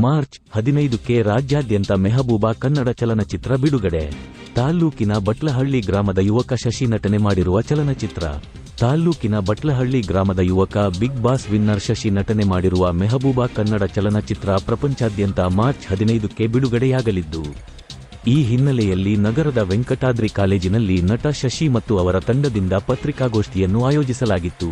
March ಹದಿನೈದಕ್ಕೆ ರಾಜ್ಯಾದ್ಯಂತ ಮೆಹಬೂಬಾ ಕನ್ನಡ ಚಲನಚಿತ್ರ ಬಿಡುಗಡೆ. ತಾಲ್ಲೂಕಿನ ಬಟ್ಲಹಳ್ಳಿ ಗ್ರಾಮದ ಯುವಕ ಶಶಿ ನಟನೆ ಮಾಡಿರುವ ಚಲನಚಿತ್ರ. ತಾಲ್ಲೂಕಿನ ಬಟ್ಲಹಳ್ಳಿ ಗ್ರಾಮದ ಯುವಕ ಬಿಗ್ ಬಾಸ್ ವಿನ್ನರ್ ಶಶಿ ನಟನೆ ಮಾಡಿರುವ ಮೆಹಬೂಬಾ ಕನ್ನಡ ಚಲನಚಿತ್ರ ಪ್ರಪಂಚಾದ್ಯಂತ ಮಾರ್ಚ್ ಹದಿನೈದಕ್ಕೆ ಬಿಡುಗಡೆಯಾಗಲಿದ್ದು. ಈ ಹಿನ್ನೆಲೆಯಲ್ಲಿ ನಗರದ ವೆಂಕಟಾದ್ರಿ ಕಾಲೇಜಿನಲ್ಲಿ ನಟ ಶಶಿ ಮತ್ತು ಅವರ ತಂಡದಿಂದ ಪತ್ರಿಕಾಗೋಷ್ಠಿಯನ್ನು ಆಯೋಜಿಸಲಾಗಿತ್ತು.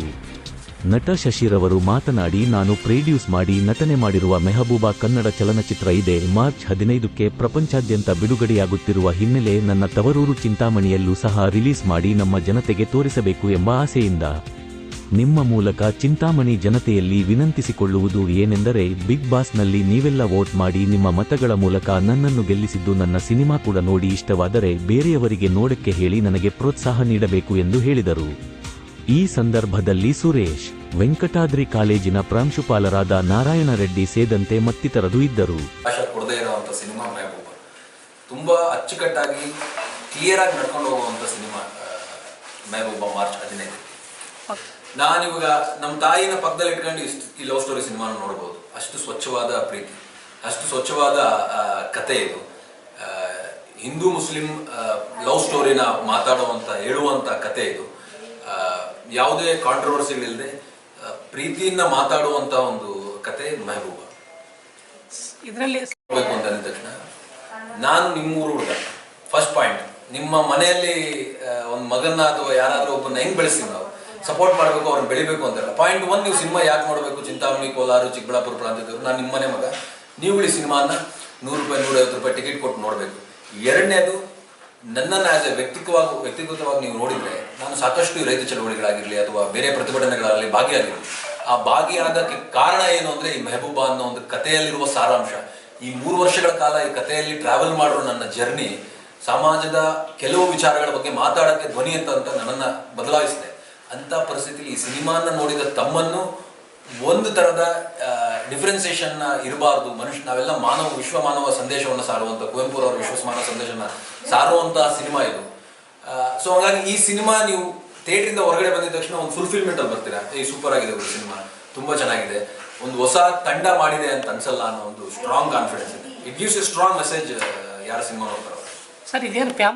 ನಟ ಶಶಿರವರು ಮಾತನಾಡಿ, ನಾನು ಪ್ರೊಡ್ಯೂಸ್ ಮಾಡಿ ನಟನೆ ಮಾಡಿರುವ ಮೆಹಬೂಬಾ ಕನ್ನಡ ಚಲನಚಿತ್ರ ಇದೆ. ಮಾರ್ಚ್ ಹದಿನೈದಕ್ಕೆ ಪ್ರಪಂಚಾದ್ಯಂತ ಬಿಡುಗಡೆಯಾಗುತ್ತಿರುವ ಹಿನ್ನೆಲೆ ನನ್ನ ತವರೂರು ಚಿಂತಾಮಣಿಯಲ್ಲೂ ಸಹ ರಿಲೀಸ್ ಮಾಡಿ ನಮ್ಮ ಜನತೆಗೆ ತೋರಿಸಬೇಕು ಎಂಬ ಆಸೆಯಿಂದ ನಿಮ್ಮ ಮೂಲಕ ಚಿಂತಾಮಣಿ ಜನತೆಯಲ್ಲಿ ವಿನಂತಿಸಿಕೊಳ್ಳುವುದು ಏನೆಂದರೆ, ಬಿಗ್ ಬಾಸ್ನಲ್ಲಿ ನೀವೆಲ್ಲ ವೋಟ್ ಮಾಡಿ ನಿಮ್ಮ ಮತಗಳ ಮೂಲಕ ನನ್ನನ್ನು ಗೆಲ್ಲಿಸಿದ್ದು ನನ್ನ ಸಿನಿಮಾ ಕೂಡ ನೋಡಿ ಇಷ್ಟವಾದರೆ, ಬೇರೆಯವರಿಗೆ ನೋಡಕ್ಕೆ ಹೇಳಿ ನನಗೆ ಪ್ರೋತ್ಸಾಹ ನೀಡಬೇಕು ಎಂದು ಹೇಳಿದರು. ಈ ಸಂದರ್ಭದಲ್ಲಿ ಸುರೇಶ್, ವೆಂಕಟಾದ್ರಿ ಕಾಲೇಜಿನ ಪ್ರಾಂಶುಪಾಲರಾದ ನಾರಾಯಣ ರೆಡ್ಡಿ ಸೇದಂತೆ ಮತ್ತಿತರರು ಇದ್ದರು. ಸಿನಿಮಾ ತುಂಬಾ ಅಚ್ಚುಕಟ್ಟಾಗಿ ಕ್ಲಿಯರ್ ಆಗಿ ನಡ್ಕೊಂಡು ಹೋಗುವಂತ ಸಿನಿಮಾ ಮೆಹಬೂಬ ಮಾರ್ಚ್ ಹದಿನೈದು. ನಾನಿವಾಗ ನಮ್ಮ ತಾಯಿನ ಪಕ್ಕದಲ್ಲಿ ಇಟ್ಕೊಂಡು ಇಷ್ಟು ಈ ಲವ್ ಸ್ಟೋರಿ ಸಿನಿಮಾನ ನೋಡ್ಬೋದು. ಅಷ್ಟು ಸ್ವಚ್ಛವಾದ ಪ್ರೀತಿ, ಅಷ್ಟು ಸ್ವಚ್ಛವಾದ ಕತೆ ಇದು. ಹಿಂದೂ ಮುಸ್ಲಿಂ ಲವ್ ಸ್ಟೋರಿನ ಮಾತಾಡುವಂತ, ಹೇಳುವಂತ ಕತೆ ಇದು. ಯಾವುದೇ ಕಾಂಟ್ರವರ್ಸಿಗಳಿಲ್ಲದೆ ಪ್ರೀತಿಯಿಂದ ಮಾತಾಡುವಂತ ಒಂದು ಕತೆ ಮೆಹಬೂಬ. ಇದರಲ್ಲಿ ಬೇಕು ಅಂತ ಅಂದ ತಕ್ಷಣ ನಾನು ನಿಮ್ಮೂರು ಹುಡುಗ. ಫಸ್ಟ್ ಪಾಯಿಂಟ್ ನಿಮ್ಮ ಮನೆಯಲ್ಲಿ ಒಂದು ಮಗನ ಮಗನ್ನ ಅಥವಾ ಯಾರಾದರೂ ಒಬ್ಬನ ಹೆಂಗ್ ಬೆಳೆಸ್ತೀವಿ ನಾವು? ಸಪೋರ್ಟ್ ಮಾಡಬೇಕು ಅವ್ರನ್ನ ಬೆಳಿಬೇಕು ಅಂತಲ್ಲ ಪಾಯಿಂಟ್ ಒನ್ ನೀವು ಸಿನಿಮಾ ಯಾಕೆ ಮಾಡಬೇಕು ಚಿಂತಾಮಣಿ ಕೋಲಾರ ಚಿಕ್ಕಬಳ್ಳಾಪುರ ಪ್ರಾಂತ್ಯದವರು. ನಾನು ನಿಮ್ಮನೆ ಮಗ. ನೀವು ಈ ಸಿನಿಮಾನ ನೂರು ರೂಪಾಯಿ ನೂರೈವತ್ತು ರೂಪಾಯಿ ಟಿಕೆಟ್ ಕೊಟ್ಟು ನೋಡಬೇಕು. ಎರಡನೇದು ನನ್ನನ್ನು ಆಸ್ ಎ ವ್ಯಕ್ತಿಕವಾಗಿ ವ್ಯಕ್ತಿಗತವಾಗಿ ನೀವು ನೋಡಿದರೆ, ನಾನು ಸಾಕಷ್ಟು ರೈತ ಚಳವಳಿಗಳಾಗಿರಲಿ ಅಥವಾ ಬೇರೆ ಪ್ರತಿಭಟನೆಗಳಲ್ಲಿ ಭಾಗಿಯಾಗಿರಲಿ, ಆ ಭಾಗಿಯಾಗಕ್ಕೆ ಕಾರಣ ಏನು ಅಂದರೆ ಈ ಮೆಹಬೂಬ ಅನ್ನೋ ಒಂದು ಕಥೆಯಲ್ಲಿರುವ ಸಾರಾಂಶ. ಈ ಮೂರು ವರ್ಷಗಳ ಕಾಲ ಈ ಕಥೆಯಲ್ಲಿ ಟ್ರಾವೆಲ್ ಮಾಡಿರೋ ನನ್ನ ಜರ್ನಿ ಸಮಾಜದ ಕೆಲವು ವಿಚಾರಗಳ ಬಗ್ಗೆ ಮಾತಾಡೋಕ್ಕೆ ಧ್ವನಿ ಅಂತ ಅಂತ ನನ್ನನ್ನು ಬದಲಾಯಿಸಿದೆ. ಅಂಥ ಪರಿಸ್ಥಿತಿ ಈ ಸಿನಿಮಾನ ನೋಡಿದ ತಮ್ಮನ್ನು ಒಂದು ತರದ ಡಿಫ್ರೆನ್ಸಿಯೇಷನ್ ಇರಬಾರ್ದು. ಮನುಷ್ಯ, ನಾವೆಲ್ಲ ಮಾನವ ವಿಶ್ವ ಮಾನವ ಸಂದೇಶವನ್ನು ಸಾರುವಂತ ಕುವೆಂಪು ಅವರ ವಿಶ್ವ ಮಾನವ ಸಂದೇಶನ ಸಾರುವಂತ ಸಿನಿಮಾ ಇದು. ಸೊ ಹಾಗಾಗಿ ಈ ಸಿನಿಮಾ ನೀವು ಥಿಯೇಟರ್ ಇಂದ ಹೊರಗಡೆ ಬಂದಿದ ತಕ್ಷಣ ಒಂದು ಫುಲ್ಫಿಲ್ಮೆಂಟ್ ಅಲ್ಲಿ ಬರ್ತೀರಾ? ಈ ಸೂಪರ್ ಆಗಿದೆ ಒಂದು ಸಿನಿಮಾ, ತುಂಬಾ ಚೆನ್ನಾಗಿದೆ. ಒಂದು ಹೊಸ ತಂಡ ಮಾಡಿದೆ ಅಂತ ಅನ್ಸಲ್ಲ ಅನ್ನೋ ಒಂದು strong confidence it gives a strong message ಯಾರ ಸಿನಿಮಾ ನೋಡ್ತಾರೋ. ಸರ್, ಇದೇನು